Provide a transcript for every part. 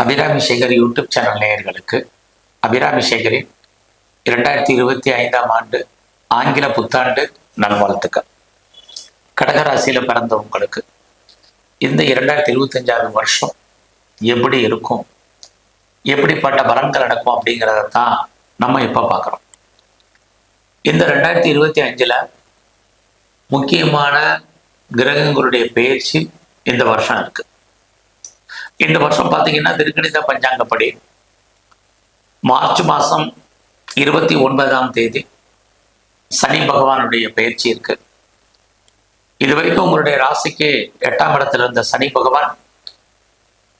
Abirami Sekar YouTube channel நேயர்களுக்கு அபிராமி சேகரின் இரண்டாயிரத்தி இருபத்தி ஐந்தாம் ஆண்டு ஆங்கில புத்தாண்டு நல்வாழ்த்துக்கள். கடகராசியில் பிறந்த உங்களுக்கு இந்த இரண்டாயிரத்தி இருபத்தஞ்சாவது வருஷம் எப்படி இருக்கும் எப்படிப்பட்ட பலன்கள் நடக்கும் அப்படிங்கிறத தான் நம்ம இப்போ பார்க்குறோம். இந்த ரெண்டாயிரத்தி இருபத்தி அஞ்சில் முக்கியமான கிரகங்களுடைய பயிற்சி இந்த வருஷம் இருக்கு. இந்த வருஷம் பார்த்தீங்கன்னா திருக்கணித பஞ்சாங்கப்படி மார்ச் மாதம் இருபத்தி ஒன்பதாம் தேதி சனி பகவானுடைய பயிற்சி இருக்கு. இது வரைக்கும் உங்களுடைய ராசிக்கு எட்டாம் இடத்துல இருந்த சனி பகவான்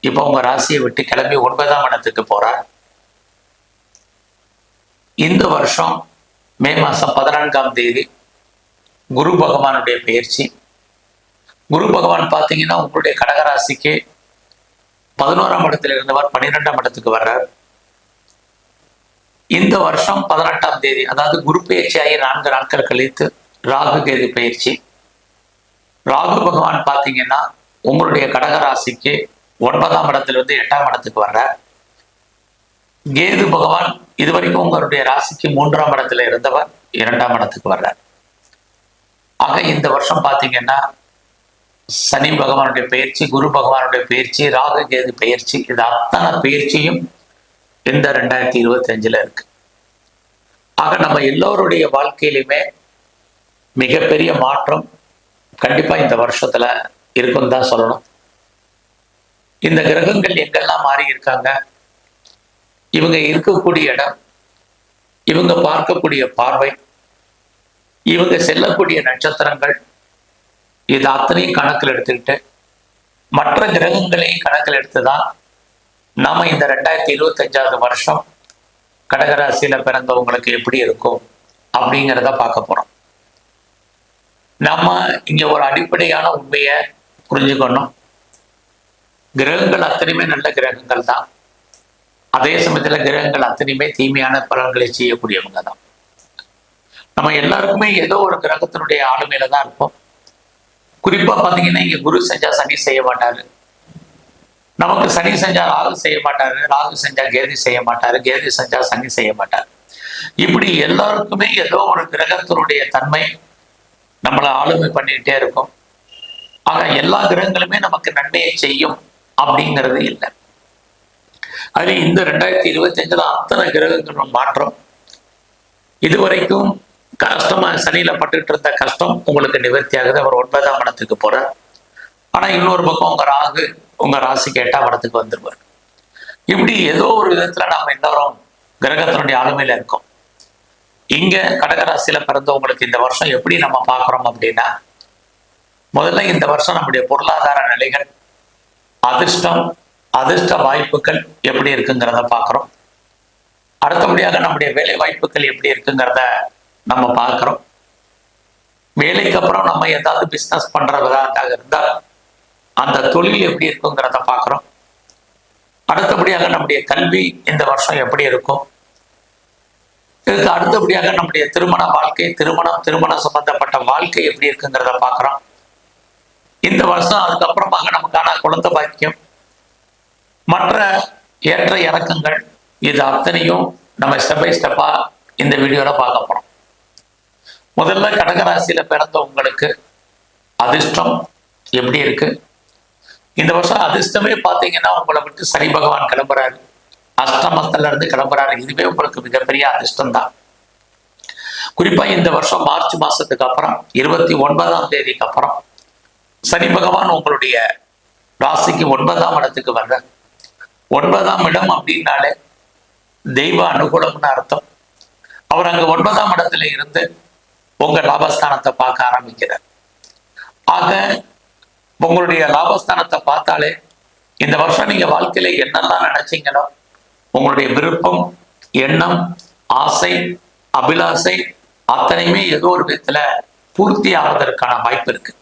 இப்போ உங்க ராசியை விட்டு கிளம்பி ஒன்பதாம் இடத்துக்கு போறார். இந்த வருஷம் மே மாசம் பதினான்காம் தேதி குரு பகவானுடைய பயிற்சி. குரு பகவான் பார்த்தீங்கன்னா உங்களுடைய கடகராசிக்கு பதினோராம் இடத்துல இருந்தவர் பன்னிரெண்டாம் இடத்துக்கு வர்றார். இந்த வருஷம் பதினெட்டாம் தேதி அதாவது குரு பயிற்சியாகி நான்கு நாட்கள் கழித்து ராகு கேது பயிற்சி. ராகு பகவான் பார்த்தீங்கன்னா உங்களுடைய கடகராசிக்கு ஒன்பதாம் இடத்திலிருந்து எட்டாம் இடத்துக்கு வர்றார். கேது பகவான் இதுவரைக்கும் உங்களுடைய ராசிக்கு மூன்றாம் இடத்துல இருந்தவர் இரண்டாம் இடத்துக்கு வர்றார். ஆக இந்த வருஷம் பார்த்தீங்கன்னா சனி பகவானுடைய பயிற்சி குரு பகவானுடைய பயிற்சி ராகு கேது பயிற்சி இது அத்தனை பயிற்சியும் இந்த ரெண்டாயிரத்தி இருபத்தி அஞ்சுல இருக்கு. ஆக நம்ம எல்லோருடைய வாழ்க்கையிலுமே மிகப்பெரிய மாற்றம் கண்டிப்பா இந்த வருஷத்துல இருக்கும் தான் சொல்லணும். இந்த கிரகங்கள் எங்கெல்லாம் மாறி இருக்காங்க? இவங்க இருக்கக்கூடிய இடம் இவங்க பார்க்கக்கூடிய பார்வை இவங்க செல்லக்கூடிய நட்சத்திரங்கள் இது அத்தனையும் கணக்கில் எடுத்துக்கிட்டு மற்ற கிரகங்களையும் கணக்கில் எடுத்துதான் நாம இந்த ரெண்டாயிரத்தி இருபத்தஞ்சாவது வருஷம் கடகராசியில பிறந்தவங்களுக்கு எப்படி இருக்கும் அப்படிங்கிறத பார்க்க போறோம். நம்ம இங்க ஒரு அடிப்படையான உண்மையை புரிஞ்சுக்கணும். கிரகங்கள் அத்தனையுமே நல்ல கிரகங்கள் தான். அதே சமயத்துல கிரகங்கள் அத்தனையுமே தீமையான பலன்களை செய்யக்கூடியவங்க தான். நம்ம எல்லாருக்குமே ஏதோ ஒரு கிரகத்தினுடைய ஆளுமையில தான் இருப்போம். குறிப்பா பாத்தீங்கன்னா இங்க குரு செஞ்சா சனி செய்ய மாட்டாரு. நமக்கு சனி செஞ்சா ராகு செய்ய மாட்டாரு ராகு செஞ்சா கேதி செய்ய மாட்டாரு கேதி செஞ்சா சனி செய்ய மாட்டாரு. இப்படி எல்லாருக்குமே ஏதோ ஒரு கிரகத்தினுடைய தன்மை நம்மளை ஆளுமை பண்ணிக்கிட்டே இருக்கும். ஆக எல்லா கிரகங்களுமே நமக்கு நன்மையை செய்யும் அப்படிங்கிறது இல்லை. அது இந்த ரெண்டாயிரத்தி இருபத்தி அஞ்சுல அத்தனை கிரகங்களும் மாற்றம். இதுவரைக்கும் கஷ்டமா சனியில பட்டுட்டு இருந்த கஷ்டம் உங்களுக்கு நிவர்த்தி ஆகுது அவர் ஒன்பதாம் இடத்துக்கு போறார். ஆனா இன்னொரு பக்கம் உங்க ராகு உங்க ராசிக்கு எட்டாம் இடத்துக்கு வந்துருவார். இப்படி ஏதோ ஒரு விதத்துல நாம எல்லாரும் கிரகத்தினுடைய ஆளுமையில இருக்கோம். இங்க கடகராசியில பிறந்தவங்களுக்கு இந்த வருஷம் எப்படி நம்ம பார்க்குறோம் அப்படின்னா முதல்ல இந்த வருஷம் நம்முடைய பொருளாதார நிலைகள் அதிர்ஷ்டம் அதிர்ஷ்ட வாய்ப்புகள் எப்படி இருக்குங்கிறத பார்க்குறோம். அடுத்தபடியாக நம்முடைய வேலை வாய்ப்புகள் எப்படி இருக்குங்கிறத நம்ம பார்க்குறோம். வேலைக்கு அப்புறம் நம்ம ஏதாவது பிஸ்னஸ் பண்ணுறவதாக இருந்தால் அந்த தொழில் எப்படி இருக்குங்கிறத பார்க்குறோம். அடுத்தபடியாக நம்முடைய கல்வி இந்த வருஷம் எப்படி இருக்கும்? இதுக்கு அடுத்தபடியாக நம்முடைய திருமண வாழ்க்கை திருமணம் திருமணம் சம்பந்தப்பட்ட வாழ்க்கை எப்படி இருக்குங்கிறத பார்க்குறோம். இந்த வருஷம் அதுக்கப்புறமாக நமக்கான குழந்தை பாக்கியம் மற்ற ஏற்ற இறக்கங்கள் இது அத்தனையும் நம்ம ஸ்டெப் பை ஸ்டெப்பா இந்த வீடியோல பார்க்க போறோம். முதல்ல கடகராசியில பிறந்த உங்களுக்கு அதிர்ஷ்டம் எப்படி இருக்கு? இந்த வருஷம் அதிர்ஷ்டமே பார்த்தீங்கன்னா உங்களை விட்டு சனி பகவான் கிளம்புறாரு. அஷ்டமத்துல இருந்து கிளம்புறாரு. இதுவே உங்களுக்கு மிகப்பெரிய அதிர்ஷ்டம் தான். குறிப்பா இந்த வருஷம் மார்ச் மாசத்துக்கு அப்புறம் இருபத்தி ஒன்பதாம் தேதிக்கு அப்புறம் சனி பகவான் உங்களுடைய ராசிக்கு ஒன்பதாம் இடத்துக்கு வர்ற ஒன்பதாம் இடம் அப்படின்னாலே தெய்வ அனுகூலம்னு அர்த்தம். அவர் அங்க ஒன்பதாம் இடத்துல இருந்து உங்க லாபஸ்தானத்தை பார்க்க ஆரம்பிக்கிறார். ஆக உங்களுடைய லாபஸ்தானத்தை பார்த்தாலே இந்த வருஷம் நீங்க வாழ்க்கையில என்னெல்லாம் நினைச்சீங்களோ உங்களுடைய விருப்பம் எண்ணம் ஆசை அபிலாசை அத்தனையுமே ஏதோ ஒரு விதத்துல பூர்த்தி ஆவதற்கான வாய்ப்பு இருக்கு.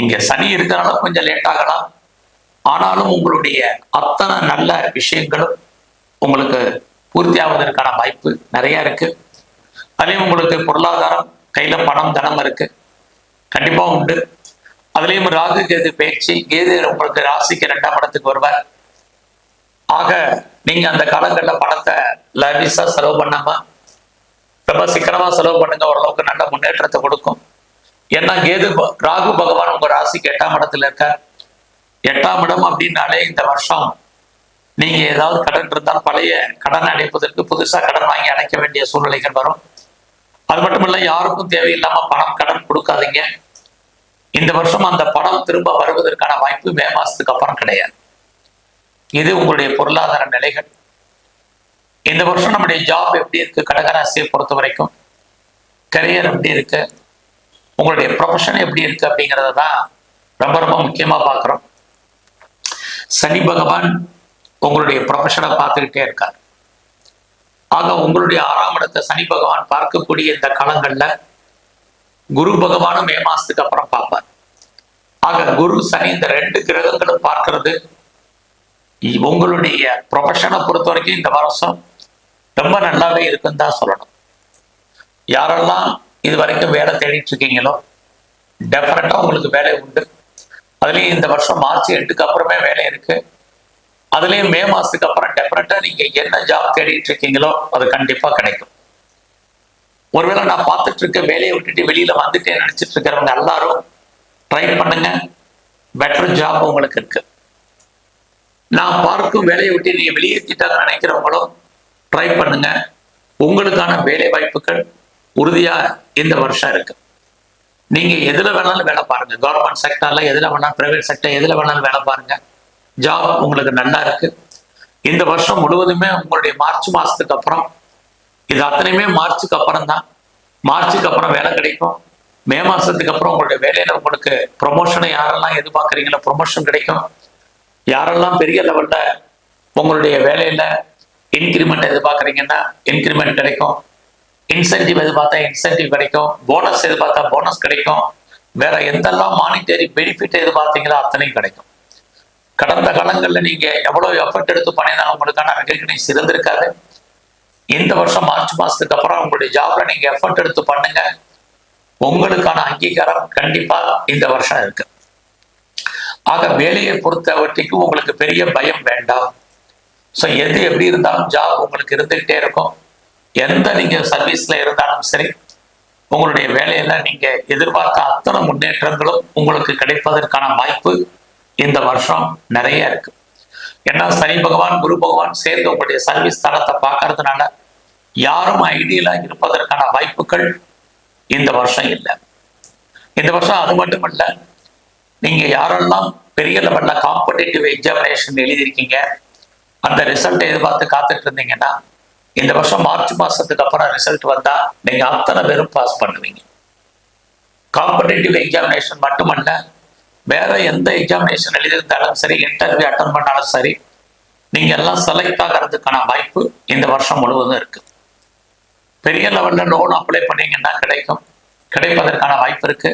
இங்க சனி இருக்கிறனால கொஞ்சம் லேட் ஆகலாம். ஆனாலும் உங்களுடைய அத்தனை நல்ல விஷயங்களும் உங்களுக்கு பூர்த்தி ஆவதற்கான வாய்ப்பு நிறைய இருக்கு. அதுலேயும் உங்களுக்கு பொருளாதாரம் கையில பணம் தனம் இருக்கு. கண்டிப்பா உண்டு. அதுலேயும் ராகு கேது பயிற்சி கேது உங்களுக்கு ராசிக்கு ரெண்டாம் இடத்துக்கு வருவார். ஆக நீங்க அந்த காலங்களில் பணத்தை லவிஸா செலவு பண்ணாம ரொம்ப சிக்கனமா செலவு பண்ணுங்க. ஓரளவுக்கு நல்ல முன்னேற்றத்தை கொடுக்கும். ஏன்னா கேது ப- ராகு பகவான் உங்க ராசிக்கு எட்டாம் இடத்துல இருக்கார். எட்டாம் இடம் அப்படின்னாலே இந்த வருஷம் நீங்க ஏதாவது கடன் இருந்தால் பழைய கடன் அடைப்பதற்கு புதுசா கடன் வாங்கி அடைக்க வேண்டிய சூழ்நிலைகள் வரும். அது மட்டும் யாருக்கும் தேவையில்லாம பணம் கடன் கொடுக்காதீங்க. இந்த வருஷம் அந்த பணம் திரும்ப வருவதற்கான வாய்ப்பு மே மாசத்துக்கு அப்புறம் கிடையாது. இது உங்களுடைய பொருளாதார நிலைகள். இந்த வருஷம் நம்முடைய ஜாப் எப்படி இருக்கு? கடகராசியை பொறுத்த வரைக்கும் கரியர் எப்படி இருக்கு? உங்களுடைய ப்ரொஃபஷன் எப்படி இருக்கு அப்படிங்கிறத தான் ரொம்ப ரொம்ப முக்கியமா பார்க்குறோம். சனி பகவான் உங்களுடைய ப்ரொஃபஷனை பார்த்துக்கிட்டே இருக்கார். ஆக உங்களுடைய ஆறாம் இடத்தை சனி பகவான் பார்க்கக்கூடிய இந்த காலங்கள்ல குரு பகவானும் மே மாசத்துக்கு அப்புறம் பார்ப்பார். ஆக குரு சனி இந்த ரெண்டு கிரகங்களும் பார்க்கறது உங்களுடைய ப்ரொஃபஷனை பொறுத்த வரைக்கும் இந்த வருஷம் ரொம்ப நல்லாவே இருக்குன்னு தான் சொல்லணும். யாரெல்லாம் இது வரைக்கும் வேலை தேடிட்டு இருக்கீங்களோ டெஃபினட்டா உங்களுக்கு வேலை உண்டு. அதுலேயும் இந்த வருஷம் மார்ச் எட்டுக்கு அப்புறமே வேலை இருக்கு. அதுலயும் மே மாசத்துக்கு அப்புறம் டெஃபினட்டா நீங்க என்ன ஜாப் தேடிட்டு இருக்கீங்களோ அது கண்டிப்பா கிடைக்கும். ஒருவேளை நான் பார்த்துட்டு இருக்க வேலையை விட்டுட்டு வெளியில வந்துட்டே நினைச்சிட்டு இருக்கிறவங்க எல்லாரும் ட்ரை பண்ணுங்க. பெட்டர் ஜாப் உங்களுக்கு இருக்கு. நான் பார்க்கும் வேலையை விட்டு நீங்க வெளியேற்றிட்டாங்க நினைக்கிறவங்களும் ட்ரை பண்ணுங்க. உங்களுக்கான வேலை வாய்ப்புகள் உறுதியா இந்த வருஷம் இருக்கு. நீங்க எதுல வேணாலும் வேலை பாருங்க. கவர்மெண்ட் செக்டர்ல எதுல வேணாலும் பிரைவேட் செக்டர் எதுல வேணாலும் வேலை பாருங்க. ஜாப் உங்களுக்கு நல்லா இருக்கு. இந்த வருஷம் முழுவதுமே உங்களுடைய மார்ச் மாசத்துக்கு அப்புறம் இது அத்தனையுமே மார்ச்சுக்கு அப்புறம் தான் மார்ச்சுக்கு அப்புறம் வேலை கிடைக்கும். மே மாசத்துக்கு அப்புறம் உங்களுடைய வேலையில உங்களுக்கு ப்ரொமோஷனை யாரெல்லாம் எதிர்பார்க்குறீங்களோ ப்ரொமோஷன் கிடைக்கும். யாரெல்லாம் பெரிய லெவல்ல உங்களுடைய வேலையில இன்க்ரிமெண்ட் எதிர்பார்க்குறீங்கன்னா இன்க்ரிமெண்ட் கிடைக்கும். இன்சென்டிவ் எதிர்பார்த்தா இன்சென்டிவ் கிடைக்கும். போனஸ் எதிர்பார்த்தா போனஸ் கிடைக்கும். வேற எந்தெல்லாம் மானிட்டரி பெனிஃபிட் எதிர்பார்த்தீங்களோ அத்தனையும் கிடைக்கும். கடந்த காலங்களில் நீங்க எவ்வளவு எஃபர்ட் எடுத்து பண்ணியிருந்தாலும் உங்களுக்கான ரெக்கக்னைஸ் இருந்திருக்காது இந்த வருஷம் மார்ச் மாசத்துக்கு அப்புறம் உங்களுடைய ஜாப்ல நீங்க எஃபர்ட் எடுத்து பண்ணுங்க. உங்களுக்கான அங்கீகாரம் கண்டிப்பா இந்த வருஷம் இருக்கு. ஆக வேலையை பொறுத்த உங்களுக்கு பெரிய பயம் வேண்டாம். ஸோ எது எப்படி இருந்தாலும் ஜாப் உங்களுக்கு இருந்துகிட்டே இருக்கும். எந்த நீங்க சர்வீஸ்ல இருந்தாலும் சரி உங்களுடைய வேலையில நீங்க எதிர்பார்த்த அத்தனை முன்னேற்றங்களும் உங்களுக்கு கிடைப்பதற்கான வாய்ப்பு இந்த வருஷம் நிறைய இருக்கு. ஏன்னா சனி பகவான் குரு பகவான் சேர்ந்து உங்களுடைய சர்வீஸ் தளத்தை பார்க்கறதுனால யாரும் ஐடியலா இருப்பதற்கான வாய்ப்புகள் இந்த வருஷம் இல்லை. இந்த வருஷம் அது மட்டும் இல்லை நீங்க யாரெல்லாம் பெரிய லெவல்ல காம்படிட்டிவ் எக்ஸாமினேஷன் எழுதியிருக்கீங்க அந்த ரிசல்ட் எதிர்பார்த்து காத்துட்டு இருந்தீங்கன்னா இந்த வருஷம் மார்ச் மாசத்துக்கு அப்புறம் ரிசல்ட் வந்தா நீங்க அத்தனை பேரும் பாஸ் பண்ணுவீங்க. காம்படிட்டிவ் எக்ஸாமினேஷன் மட்டுமல்ல வேற எந்த எக்ஸாமினேஷன் எழுதியிருந்தாலும் சரி இன்டர்வியூ அட்டன் பண்ணாலும் சரி நீங்க எல்லாம் செலக்ட் ஆகிறதுக்கான வாய்ப்பு இந்த வருஷம் முழுவதும் இருக்கு. பெரிய லெவலில் லோன் அப்ளை பண்ணீங்கன்னா கிடைக்கும். கிடைப்பதற்கான வாய்ப்பு இருக்கு.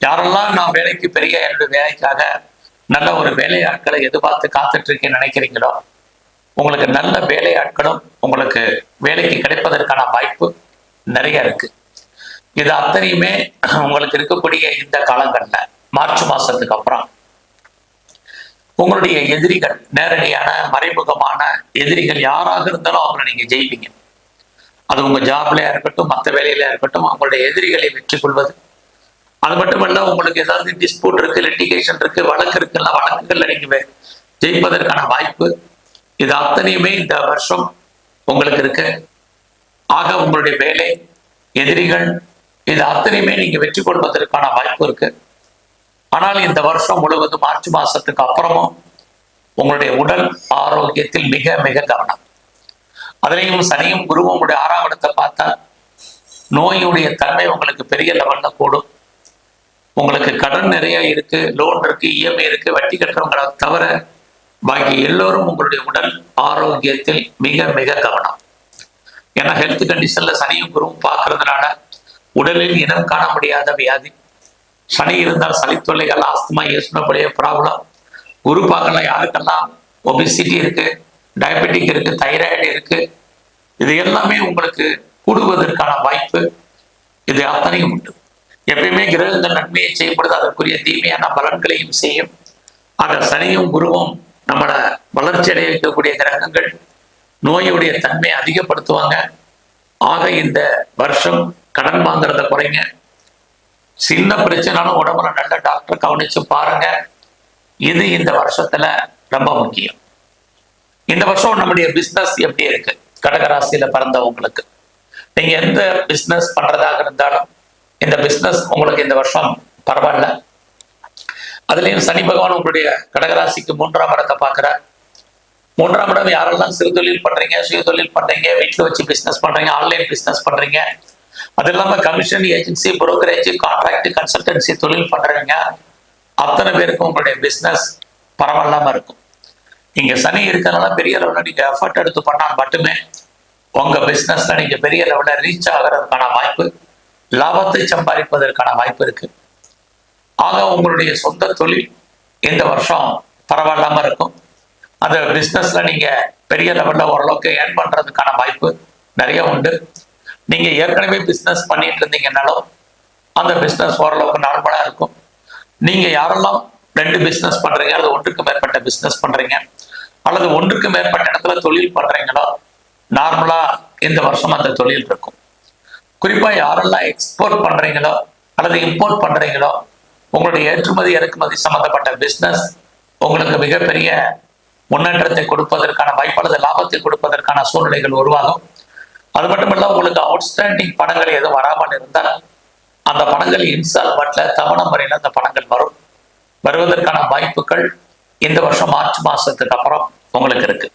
யாரெல்லாம் நான் வேலைக்கு பெரிய என்னுடைய வேலைக்காக நல்ல ஒரு வேலையாட்களை எதிர்பார்த்து காத்துட்டு இருக்கேன்னு நினைக்கிறீங்களோ உங்களுக்கு நல்ல வேலையாட்களும் உங்களுக்கு வேலைக்கு கிடைப்பதற்கான வாய்ப்பு நிறைய இருக்கு. இது அத்தனையுமே உங்களுக்கு இருக்கக்கூடிய இந்த காலங்களில். மார்ச் மாசத்துக்கு அப்புறம். உங்களுடைய எதிரிகள் நேரடியான மறைமுகமான எதிரிகள் யாராக இருந்தாலும் அவங்களை நீங்க ஜெயிப்பீங்க. அது உங்க ஜாப்லயா இருக்கட்டும் மற்ற வேலையில இருக்கட்டும் அவங்களுடைய எதிரிகளை வெற்றி கொள்வது. அது மட்டுமல்ல உங்களுக்கு ஏதாவது டிஸ்பியூட் இருக்கு லிட்டிகேஷன் இருக்கு வழக்கு இருக்குல்ல வழக்குகள்ல நீங்க ஜெயிப்பதற்கான வாய்ப்பு. இது அத்தனையுமே இந்த வருஷம் உங்களுக்கு இருக்கு. ஆக உங்களுடைய வேலை எதிரிகள் இது அத்தனையுமே நீங்க வெற்றி கொள்வதற்கான வாய்ப்பு இருக்கு. ஆனால் இந்த வருஷம் முழுவதும் மார்ச் மாசத்துக்கு அப்புறமும் உங்களுடைய உடல் ஆரோக்கியத்தில் மிக மிக கவனம். அதுலேயும் சனியும் குருவும் உடைய ஆறாம் இடத்தை பார்த்தா நோயுடைய தன்மை உங்களுக்கு பெரிய லெவல்ல கூடும். உங்களுக்கு கடன் நிறைய இருக்கு லோன் இருக்கு இஎம்ஐ இருக்கு வட்டி கட்டுறவங்களை தவிர பாக்கி எல்லோரும் உங்களுடைய உடல் ஆரோக்கியத்தில் மிக மிக கவனம். ஏன்னா ஹெல்த் கண்டிஷன்ல சனியும் குருவும் பார்க்கறதுனால உடலில் இனம் காண முடியாத வியாதி. சனி இருந்தால் சளி தொல்லைகள் ஆஸ்துமா ஏசுனபடிய ப்ராப்ளம் குரு பார்க்கலாம் யாருக்கெல்லாம் ஒபிசிட்டி இருக்கு டயபெட்டிக் இருக்கு தைராய்டு இருக்கு இது எல்லாமே உங்களுக்கு கூடுவதற்கான வாய்ப்பு இது அத்தனையும் உண்டு. எப்பயுமே கிரகங்கள் நன்மையை செய்யப்படுது அதற்குரிய தீமையான பலன்களையும் செய்யும். ஆக சனியும் குருவும் நம்மளை வளர்ச்சி அடைய வைக்கக்கூடிய கிரகங்கள் நோயுடைய தன்மையை அதிகப்படுத்துவாங்க. ஆக இந்த வருஷம் கடன் வாங்குறத குறைங்க. சின்ன பிரச்சனைனாலும் உடம்புல நல்ல டாக்டர் கவனிச்சு பாருங்க. இது இந்த வருஷத்துல ரொம்ப முக்கியம். இந்த வருஷம் நம்முடைய பிசினஸ் எப்படி இருக்கு? கடகராசியில பிறந்தவங்களுக்கு. நீங்க எந்த பிசினஸ் பண்றதாக இருந்தாலும் இந்த பிசினஸ் உங்களுக்கு இந்த வருஷம் பரவாயில்ல. அதுலயும் சனி பகவான் உங்களுடைய கடகராசிக்கு மூன்றாம் இடத்தை பார்க்கிறார். மூன்றாம் இடம் யாரெல்லாம் சிறு தொழில் பண்றீங்க சுய தொழில் பண்றீங்க வீட்டில் வச்சு பிசினஸ் பண்றீங்க ஆன்லைன் பிசினஸ் பண்றீங்க அது இல்லாம commission agency brokerage contract consultancy தொழில் பண்றவங்க அத்தனை பேருக்கும் உங்களுடைய பிசினஸ் பரவாயில்லாம இருக்கும். நீங்க சனி இருக்கிறதுனால பெரிய லெவலில் நீங்க எஃபர்ட் எடுத்து பண்ணா மட்டுமே உங்க பிசினஸ்ல நீங்க பெரிய லெவலில் ரீச் ஆகிறதுக்கான வாய்ப்பு லாபத்தை சம்பாதிப்பதற்கான வாய்ப்பு இருக்கு. ஆக உங்களுடைய சொந்த தொழில் இந்த வருஷம் பரவாயில்லாம இருக்கும். அந்த பிஸ்னஸ்ல நீங்க பெரிய லெவலில் ஓரளவுக்கு ஏர்ன் பண்றதுக்கான வாய்ப்பு நிறைய உண்டு. நீங்க ஏற்கனவே பிஸ்னஸ் பண்ணிட்டு இருந்தீங்கன்னாலும் அந்த பிஸ்னஸ் ஓரளவுக்கு நார்மலா இருக்கும். நீங்க யாரெல்லாம் ரெண்டு பிஸ்னஸ் பண்றீங்க அல்லது ஒன்றுக்கு மேற்பட்ட பிஸ்னஸ் பண்றீங்க அல்லது ஒன்றுக்கு மேற்பட்ட இடத்துல தொழில் பண்றீங்களோ நார்மலா இந்த வருஷம் அந்த தொழில் இருக்கும். குறிப்பா யாரெல்லாம் எக்ஸ்போர்ட் பண்றீங்களோ அல்லது இம்போர்ட் பண்றீங்களோ உங்களுடைய ஏற்றுமதி இறக்குமதி சம்பந்தப்பட்ட பிசினஸ் உங்களுக்கு மிகப்பெரிய முன்னேற்றத்தை கொடுப்பதற்கான வாய்ப்பு அல்லது லாபத்தை கொடுப்பதற்கான சூழ்நிலைகள் உருவாகும். அது மட்டுமல்ல உங்களுக்கு அவுட்ஸ்டாண்டிங் பணங்கள் எதுவும் வராமல் இருந்தால் அந்த பணங்கள் இன்ஸ்டால்மெண்ட்ல தவணை முறையில் அந்த பணங்கள் வரும். வருவதற்கான வாய்ப்புகள் இந்த வருஷம் மார்ச் மாசத்துக்கு அப்புறம் உங்களுக்கு இருக்கு.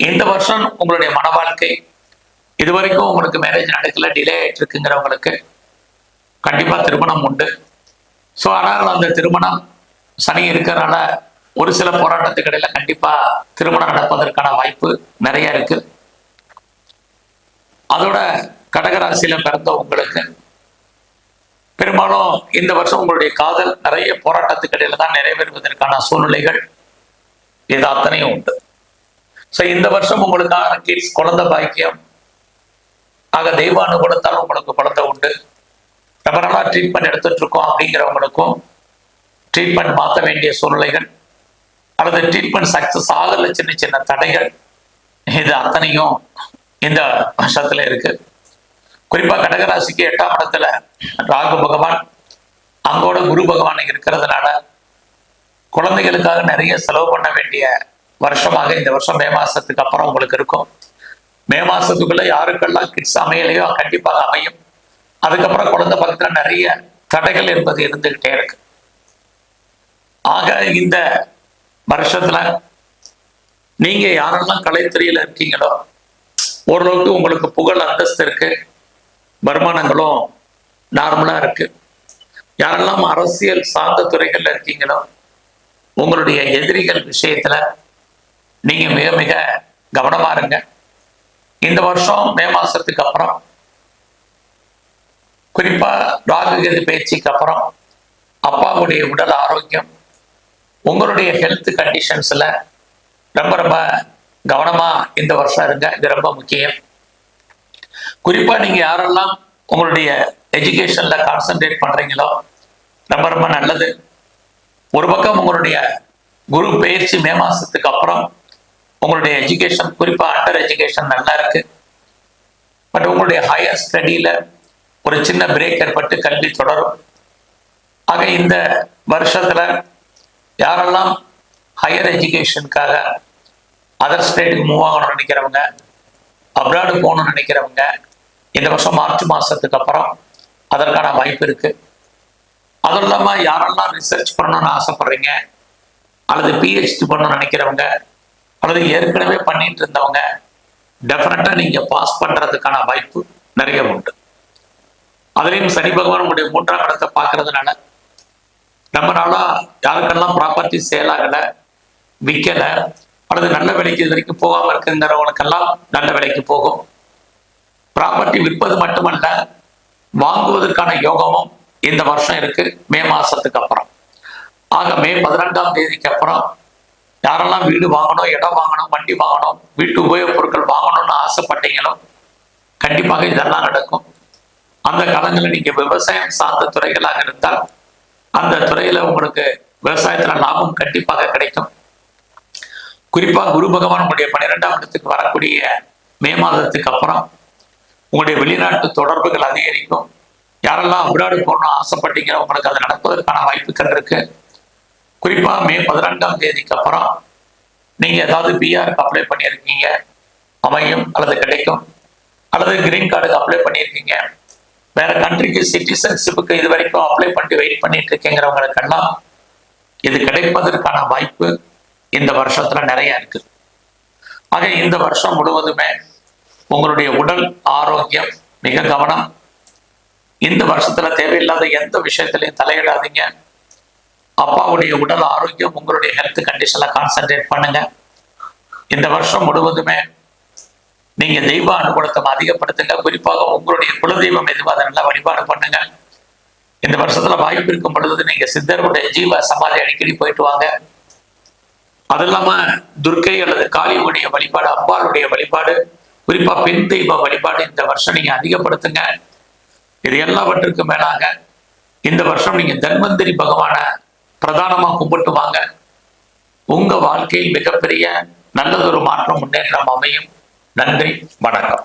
இந்த வருஷம் உங்களுடைய மன வாழ்க்கை இதுவரைக்கும் உங்களுக்கு மேரேஜ் நடக்கல டிலே ஆயிட்டு இருக்குங்கிறவங்களுக்கு கண்டிப்பா திருமணம் உண்டு. ஸோ ஆனால் அந்த திருமணம் சனி இருக்கிறனால ஒரு சில போராட்டத்துக்கு இடையில கண்டிப்பா திருமணம் நடப்பதற்கான வாய்ப்பு நிறைய இருக்கு. அதோட கடகராசியில பிறந்த உங்களுக்கு. பெரும்பாலும் இந்த வருஷம் உங்களுடைய காதல் நிறைய போராட்டத்துக்கு இடையில தான் நிறைவேறுவதற்கான சூழ்நிலைகள் இது அத்தனையும் உண்டு. ஸோ இந்த வருஷம் உங்களுக்கான கிட்ஸ் குழந்தை பாக்கியம் ஆக தெய்வ அனுகூலத்தால் உங்களுக்கு குழந்தை உண்டு. ரொம்ப ட்ரீட்மெண்ட் எடுத்துட்டு இருக்கோம் அப்படிங்கிறவங்களுக்கும் ட்ரீட்மெண்ட் மாற்ற வேண்டிய சூழ்நிலைகள் அல்லது ட்ரீட்மெண்ட் சக்சஸ் ஆகல சின்ன சின்ன தடைகள் இது அத்தனையும் இந்த வருஷத்துல இருக்கு. குறிப்பா கடகராசிக்கு எட்டாம் இடத்துல ராகு பகவான் அங்கோட குரு பகவான் இருக்கிறதுனால குழந்தைகளுக்காக நிறைய செலவு பண்ண வேண்டிய வருஷமாக இந்த வருஷம் மே மாசத்துக்கு அப்புறம் உங்களுக்கு இருக்கும். மே மாசத்துக்குள்ள யாருக்கெல்லாம் கிட்ஸ் அமையலையோ கண்டிப்பாக அமையும். அதுக்கப்புறம் குழந்தை பக்கத்துல நிறைய தடைகள் என்பது இருந்துகிட்டே இருக்கு. ஆக இந்த வருஷத்துல நீங்க யாரெல்லாம் கலைத்துறையில இருக்கீங்களோ ஓரளவுக்கு உங்களுக்கு புகழ் அந்தஸ்து இருக்கு. வருமானங்களும் நார்மலா இருக்கு. யாரெல்லாம் அரசியல் சார்ந்த துறைகள்ல இருக்கீங்களோ உங்களுடைய எதிரிகள் விஷயத்துல நீங்க மிக மிக கவனமா இருங்க. இந்த வருஷம் மே மாசத்துக்கு அப்புறம் குறிப்பா ராகுகதி பயிற்சிக்கு அப்புறம் அப்பாவுடைய உடல் ஆரோக்கியம் உங்களுடைய ஹெல்த் கண்டிஷன்ஸ்ல ரொம்ப ரொம்ப கவனமா இந்த வருஷம் இருங்க. இது ரொம்ப முக்கியம். குறிப்பா நீங்க யாரெல்லாம் உங்களுடைய எஜுகேஷன்ல கான்சென்ட்ரேட் பண்றீங்களோ ரொம்ப ரொம்ப நல்லது. ஒரு பக்கம் உங்களுடைய குரு பயிற்சி மே மாசத்துக்கு அப்புறம் உங்களுடைய எஜுகேஷன் குறிப்பா அண்டர் எஜுகேஷன் நல்லா இருக்கு. பட் உங்களுடைய ஹையர் ஸ்டடியில ஒரு சின்ன பிரேக் ஏற்பட்டு கல்வி தொடரும். ஆக இந்த வருஷத்துல யாரெல்லாம் ஹையர் எஜுகேஷனுக்காக அதர் ஸ்டேட்டுக்கு மூவ் ஆகணும்னு நினைக்கிறவங்க அப்ராடு போகணும்னு நினைக்கிறவங்க இந்த வருஷம் மார்ச் மாசத்துக்கு அப்புறம் அதற்கான வாய்ப்பு இருக்கு. அதுவும் இல்லாம யாரெல்லாம் ரிசர்ச் பண்ணணும்னு ஆசைப்படுறீங்க அல்லது பிஹெச்டி பண்ணணும்னு நினைக்கிறவங்க அல்லது ஏற்கனவே பண்ணிட்டு இருந்தவங்க டெஃபினட்டாக நீங்க பாஸ் பண்ணுறதுக்கான வாய்ப்பு நிறைய உண்டு. அதுலேயும் சனி பகவானுடைய மூன்றாம் இடத்தை பார்க்கறதுனால ரொம்ப நாளாக யாருக்கெல்லாம் ப்ராப்பர்ட்டி சேல் ஆகலை விற்கலை அல்லது நல்ல விலைக்கு இது வரைக்கும் போகாம இருக்கின்றவங்களுக்கெல்லாம் நல்ல விலைக்கு போகும். ப்ராப்பர்ட்டி விற்பது மட்டுமல்ல வாங்குவதற்கான யோகமும் இந்த வருஷம் இருக்கு மே மாசத்துக்கு அப்புறம். ஆக மே பதினெட்டாம் தேதிக்கு அப்புறம் யாரெல்லாம் வீடு வாங்கணும் இடம் வாங்கணும் வண்டி வாங்கணும் வீட்டு உபயோகப் பொருட்கள் வாங்கணும்னு ஆசைப்பட்டீங்களோ கண்டிப்பாக இதெல்லாம் நடக்கும். அந்த காலங்களில் நீங்கள் விவசாயம் சார்ந்த துறைகளாக இருந்தால் அந்த துறையில் உங்களுக்கு விவசாயத்தில் லாபம் கண்டிப்பாக கிடைக்கும். குறிப்பா குரு பகவான் உங்களுடைய பன்னிரெண்டாம் இடத்துக்கு வரக்கூடிய மே மாதத்துக்கு அப்புறம் உங்களுடைய வெளிநாட்டு தொடர்புகள் அதிகரிக்கும். யாரெல்லாம் அப்ராடு போகணும்னு ஆசைப்பட்டீங்க உங்களுக்கு அது நடப்பதற்கான வாய்ப்புகள் இருக்கு. குறிப்பா மே பதினான்காம் தேதிக்கு அப்புறம் நீங்க ஏதாவது பிஆருக்கு அப்ளை பண்ணியிருக்கீங்க. அமையும் அல்லது கிடைக்கும். அல்லது கிரீன் கார்டுக்கு அப்ளை பண்ணியிருக்கீங்க. வேற கண்ட்ரிக்கு சிட்டிசன்ஷிப்புக்கு இது வரைக்கும் அப்ளை பண்ணி வெயிட் பண்ணிட்டு இருக்கேங்கிறவங்களுக்கெல்லாம் இது கிடைப்பதற்கான வாய்ப்பு இந்த வருஷத்துல நிறைய இருக்கு. ஆக இந்த வருஷம் முழுவதுமே உங்களுடைய உடல் ஆரோக்கியம் மிக கவனம். இந்த வருஷத்துல தேவையில்லாத எந்த விஷயத்திலையும் தலையிடாதீங்க. அப்பாவுடைய உடல் ஆரோக்கியம் உங்களுடைய ஹெல்த் கண்டிஷன்ல கான்சென்ட்ரேட் பண்ணுங்க. இந்த வருஷம் முழுவதுமே நீங்க தெய்வ அனுகூலத்தை அதிகப்படுத்துங்க. குறிப்பாக உங்களுடைய குலதெய்வம் எதுவாக அதை நல்லா வழிபாடு பண்ணுங்க. இந்த வருஷத்துல வாய்ப்பு இருக்கும் பொழுது நீங்க சித்தருடைய ஜீவ சமாதி அடிக்கடி போயிட்டு வாங்க. அது இல்லாம துர்க்கை அல்லது காளியுடைய வழிபாடு அம்பாளுடைய வழிபாடு குறிப்பா பெண் தெய்வ வழிபாடு இந்த வருஷம் நீங்க அதிகப்படுத்துங்க. இது எல்லாவற்றுக்கும் மேலாக இந்த வருஷம் நீங்க தன்வந்திரி பகவான பிரதானமா கும்பிட்டு வாங்க. உங்க வாழ்க்கையில் மிகப்பெரிய நல்லதொரு மாற்றம் முன்னேற்றம் அமையும். நன்றி வணக்கம்.